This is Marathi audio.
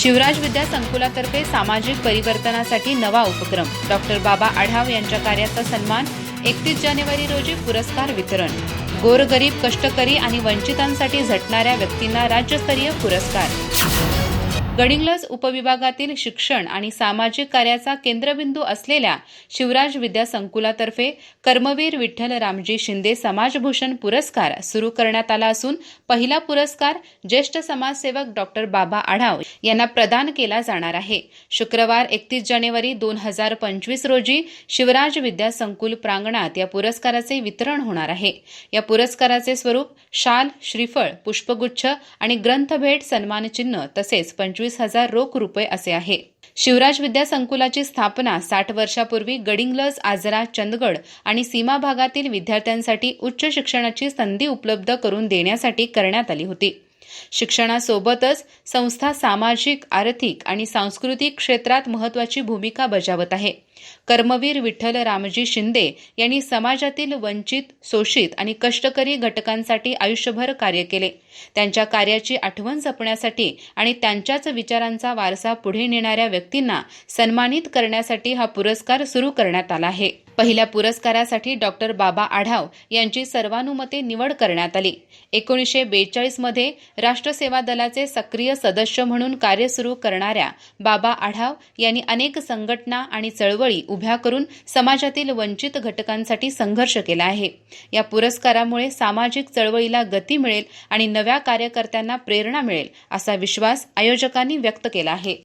शिवराज विद्या संकुलातर्फे सामाजिक परिवर्तनासाठी नवा उपक्रम. डॉक्टर बाबा आढाव यांच्या कार्याचा सन्मान एकतीस जानेवारी रोजी पुरस्कार वितरण. गोरगरीब कष्टकरी आणि वंचितांसाठी झटणाऱ्या व्यक्तींना राज्यस्तरीय पुरस्कार. गडिंग्लज उपविभागातील शिक्षण आणि सामाजिक कार्याचा केंद्रबिंदू असलेल्या शिवराज विद्या संकुलातर्फे कर्मवीर विठ्ठल रामजी शिंदे समाजभूषण पुरस्कार सुरू करण्यात आला असून पहिला पुरस्कार ज्येष्ठ समाजसेवक डॉक्टर बाबा आढाव यांना प्रदान केला जाणार आहे. शुक्रवार एकतीस जानेवारी दोन हजार पंचवीस रोजी शिवराज विद्या संकुल प्रांगणात या पुरस्काराचे वितरण होणार आहे. या पुरस्काराचे स्वरूप शाल श्रीफळ पुष्पगुच्छ आणि ग्रंथभेट सन्मानचिन्ह तसेच पंचवीस हजार रोख रुपये असे आहे. शिवराज विद्या संकुलाची स्थापना साठ वर्षापूर्वी गडिंग्लज आजरा चंदगड आणि सीमा भागातील विद्यार्थ्यांसाठी उच्च शिक्षणाची संधी उपलब्ध करून देण्यासाठी करण्यात आली होती. शिक्षणासोबतच संस्था सामाजिक आर्थिक आणि सांस्कृतिक क्षेत्रात महत्वाची भूमिका बजावत आहे. कर्मवीर विठ्ठल रामजी शिंदे यांनी समाजातील वंचित शोषित आणि कष्टकरी घटकांसाठी आयुष्यभर कार्य केले. त्यांच्या कार्याची आठवण जपण्यासाठी आणि त्यांच्याच विचारांचा वारसा पुढे नेणाऱ्या व्यक्तींना सन्मानित करण्यासाठी हा पुरस्कार सुरू करण्यात आला आहे. पहिल्या पुरस्कारासाठी डॉक्टर बाबा आढाव यांची सर्वानुमते निवड करण्यात आली. एकोणीसशे बेचाळीसमध्ये राष्ट्रसेवा दलाचे सक्रिय सदस्य म्हणून कार्य सुरू करणाऱ्या बाबा आढाव यांनी अनेक संघटना आणि चळवळी उभ्या करून समाजातील वंचित घटकांसाठी संघर्ष केला आहे. या पुरस्कारामुळे सामाजिक चळवळीला गती मिळेल आणि नव्या कार्यकर्त्यांना प्रेरणा मिळेल असा विश्वास आयोजकांनी व्यक्त केला आहे.